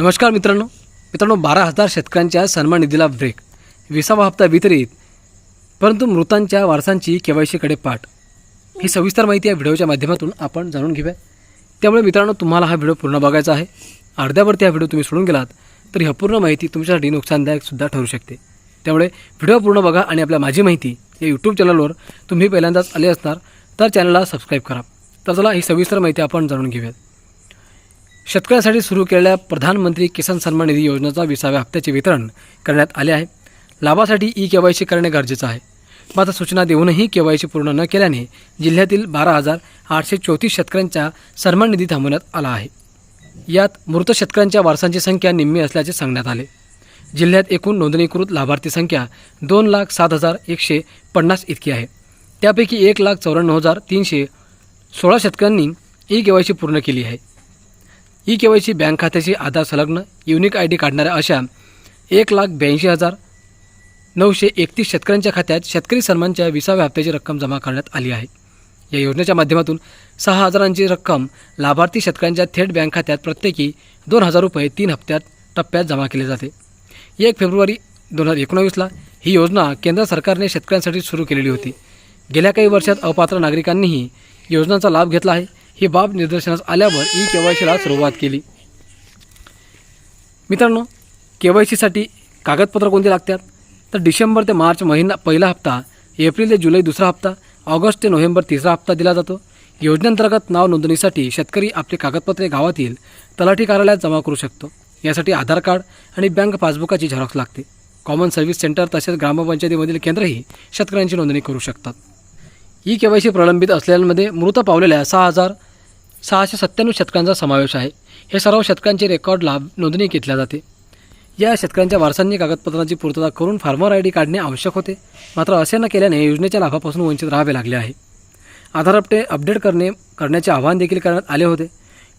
नमस्कार मित्रांनो. मित्रांनो बारा हजार शेतकऱ्यांच्या सन्मान निधीला ब्रेक. विसावा हप्ता वितरित परंतु मृतांच्या वारसांची केवायसीकडे पाठ. ही सविस्तर माहिती या व्हिडिओच्या माध्यमातून आपण जाणून घेऊया. त्यामुळे मित्रांनो तुम्हाला हा व्हिडिओ पूर्ण बघायचा आहे. अर्ध्यावरती हा व्हिडिओ तुम्ही सोडून गेलात तर ही अपूर्ण माहिती तुमच्यासाठी नुकसानदायक सुद्धा ठरू शकते. त्यामुळे व्हिडिओ पूर्ण बघा आणि आपल्या माझी माहिती या यूट्यूब चॅनलवर तुम्ही पहिल्यांदाच आले असणार तर चॅनलला सबस्क्राईब करा. तर चला ही सविस्तर माहिती आपण जाणून घेऊयात. शेतकऱ्यांसाठी सुरू केलेल्या प्रधानमंत्री किसान सन्मान निधी योजनेचा विसाव्या हप्त्याचे वितरण करण्यात आले आहे. लाभासाठी ई के वाय सी करणे गरजेचं आहे. मात्र सूचना देऊनही के वाय सी पूर्ण न केल्याने जिल्ह्यातील बारा हजार आठशे चौतीस शेतकऱ्यांचा सन्मान निधी थांबवण्यात आला आहे. यात मृत शेतकऱ्यांच्या वारसांची संख्या निम्मी असल्याचे सांगण्यात आले. जिल्ह्यात एकूण नोंदणीकृत लाभार्थी संख्या दोन लाख सात हजार एकशे पन्नास इतकी आहे. त्यापैकी एक लाख चौऱ्याण्णव हजार तीनशे सोळा शेतकऱ्यांनी ई के वाय सी पूर्ण केली आहे. E K Y C bank खात्याची आधार संलग्न युनिक आय डी काढणाऱ्या अशा एक लाख ब्याऐंशी हजार नऊशे एकतीस शेतकऱ्यांच्या खात्यात शेतकरी सन्मानच्या विसाव्या हप्त्याची रक्कम जमा करण्यात आली आहे. या योजनेच्या माध्यमातून सहा हजारांची रक्कम लाभार्थी शेतकऱ्यांच्या थेट बँक खात्यात प्रत्येकी दोन हजार रुपये तीन हप्त्यात टप्प्यात जमा केले जाते. एक फेब्रुवारी दोन हजार एकोणावीसला ही योजना केंद्र सरकारने शेतकऱ्यांसाठी सुरू केलेली होती. गेल्या काही वर्षात अपात्र नागरिकांनीही योजनांचा लाभ घेतला आहे. ही बाब निदर्शनास आल्यावर ई के वाय सीला सुरुवात केली. मित्रांनो के वाय सीसाठी कागदपत्र कोणती लागतात? तर डिसेंबर ते मार्च महिना पहिला हप्ता एप्रिल ते जुलै दुसरा हप्ता ऑगस्ट ते नोव्हेंबर तिसरा हप्ता दिला जातो. योजनेअंतर्गत नाव नोंदणीसाठी शेतकरी आपली कागदपत्रे गावातील तलाठी कार्यालयात जमा करू शकतो. यासाठी आधार कार्ड आणि बँक पासबुकाची झेरॉक्स लागते. कॉमन सर्व्हिस सेंटर तसेच ग्रामपंचायतीमधील केंद्रही शेतकऱ्यांची नोंदणी करू शकतात. ई के वाय सी प्रलंबित असलेल्यांमध्ये मृत पावलेल्या सहा हजार सहाशे सत्त्याण्णव शतकांचा समावेश आहे. हे सर्व शतकांचे रेकॉर्ड लाभ नोंदणी घेतल्या जाते. या शेतकऱ्यांच्या वारसांनी कागदपत्रांची पूर्तता करून फार्मर आय डी काढणे आवश्यक होते. मात्र असे न केल्याने योजनेच्या लाभापासून वंचित राहावे लागले आहे. आधार अपडे अपडेट करणे करण्याचे आवाहन देखील करण्यात आले होते.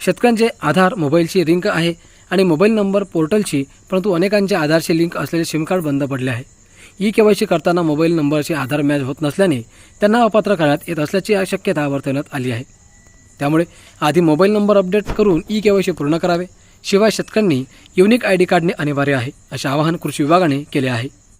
शेतकऱ्यांचे आधार मोबाईलची लिंक आहे आणि मोबाईल नंबर पोर्टलची परंतु अनेकांचे आधारशी लिंक असलेले सिम कार्ड बंद पडले आहे. ई के वाय सी करताना मोबाईल नंबरशी आधार मॅच होत नसल्याने त्यांना अपात्र करण्यात येत असल्याची शक्यता वर्तवण्यात आली आहे. त्यामुळे आधी मोबाईल नंबर अपडेट करून ई केवायसी पूर्ण करावे. शिवाय शेतकऱ्यांनी युनिक आय डी काढणे अनिवार्य आहे असे आवाहन कृषी विभागाने केले आहे.